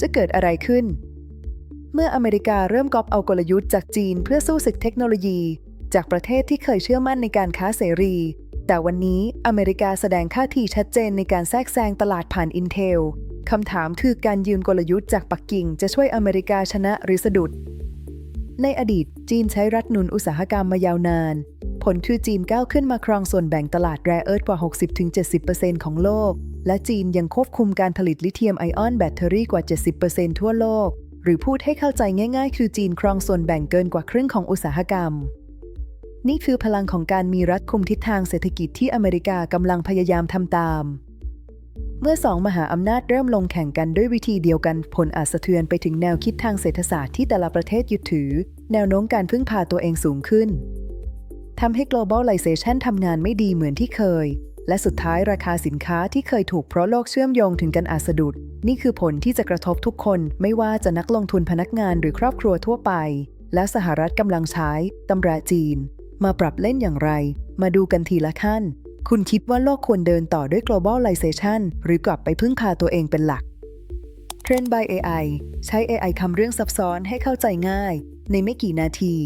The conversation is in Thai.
จะเกิดอะไรขึ้น เมื่ออเมริกาเริ่มก๊อปเอากลยุทธ์จากจีนเพื่อสู้ศึกเทคโนโลยี จากประเทศที่เคยเชื่อมั่นในการค้าเสรี แต่วันนี้อเมริกาแสดงท่าทีชัดเจนในการแทรกแซงตลาดผ่าน Intel คำถามคือการยืมกลยุทธ์จากปักกิ่งจะช่วยอเมริกาชนะหรือสะดุด ในอดีตจีนใช้รัฐหนุนอุตสาหกรรมมายาวนาน ผลคือจีนก้าวขึ้นมาครองส่วนแบ่งตลาดแร่เอิร์ธกว่า 60-70%ของโลก และจีนยังควบคุมการผลิตลิเธียมไอออนแบตเตอรี่กว่า 70%ทั่วโลก หรือพูดให้เข้าใจง่ายๆ คือจีนครองส่วนแบ่งเกินกว่าครึ่งของอุตสาหกรรม นี่คือพลังของการมีรัฐคุมทิศทางเศรษฐกิจที่อเมริกากำลังพยายามทำตาม เมื่อสองมหาอำนาจเริ่มลงแข่งกันด้วยวิธีเดียวกันผลอาจสะเทือนไปถึงแนวคิดทางเศรษฐศาสตร์ที่แต่ละประเทศยึดถือ แนวโน้มการพึ่งพาตัวเองสูงขึ้น ทำให้ globalization ทำงานไม่ดีเหมือนที่เคย และสุดท้ายราคาสินค้าที่เคยถูกเพราะโลกเชื่อมโยงถึงกันอาสะดุด นี่คือผลที่จะกระทบทุกคนไม่ว่าจะนักลงทุนพนักงานหรือครอบครัวทั่วไป และสหรัฐกำลังใช้ตำราจีน มาปรับเล่นอย่างไร มาดูกันทีละขั้น คุณคิดว่าโลกควรเดินต่อด้วย globalization หรือกลับไปพึ่งพาตัวเองเป็นหลัก Trend by AI ใช้ AI ทำเรื่องซับซ้อนให้เข้าใจง่าย ในไม่กี่นาที